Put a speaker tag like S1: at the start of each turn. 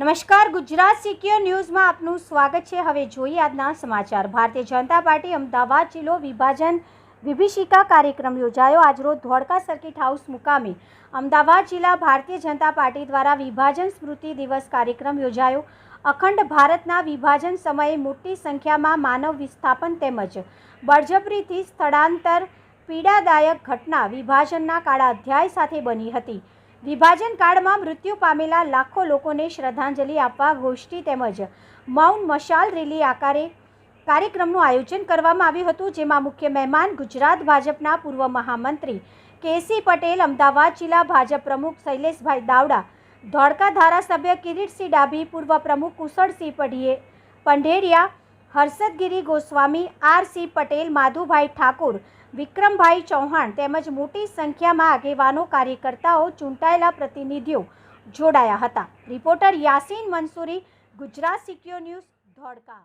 S1: નમસ્કાર, ગુજરાત સિક્યોર ન્યૂઝમાં આપનું સ્વાગત છે. હવે જોઈએ આજના સમાચાર. ભારતીય જનતા પાર્ટી અમદાવાદ જિલ્લો વિભાજન વિભીષિકા કાર્યક્રમ યોજાયો. આજરોજ ધોળકા સર્કિટ હાઉસ મુકામે અમદાવાદ જિલ્લા ભારતીય જનતા પાર્ટી દ્વારા વિભાજન સ્મૃતિ દિવસ કાર્યક્રમ યોજાયો. અખંડ ભારતના વિભાજન સમયે મોટી સંખ્યામાં માનવ વિસ્થાપન તેમજ બળજબરીથી સ્થળાંતર પીડાદાયક ઘટના વિભાજનના કાળા અધ્યાય સાથે બની હતી. વિભાજન કાળમાં મૃત્યુ પામેલા લાખો લોકોને શ્રદ્ધાંજલિ આપવા ગોષ્ઠી તેમજ માઉન્ટ મશાલ રેલી આકારે કાર્યક્રમનું આયોજન કરવામાં આવ્યું હતું, જેમાં મુખ્ય મહેમાન ગુજરાત ભાજપના પૂર્વ મહામંત્રી કેસી પટેલ, અમદાવાદ જિલ્લા ભાજપ પ્રમુખ શૈલેષભાઈ દાવડા, ધોળકા ધારાસભ્ય કિરીટસિંહ ડાભી, પૂર્વ પ્રમુખ કુશળસિંહ પઢીએ, પંઢેરિયા હર્ષદગીરી ગોસ્વામી, આર સી પટેલ, માધુભાઈ ઠાકોર, વિક્રમભાઈ ચૌહાણ તેમજ મોટી સંખ્યામાં આગેવાનો કાર્યકર્તાઓ ચૂંટાયેલા પ્રતિનિધિઓ જોડાયા હતા. Reporter Yasin Mansuri, Gujarat secure news, Dholka.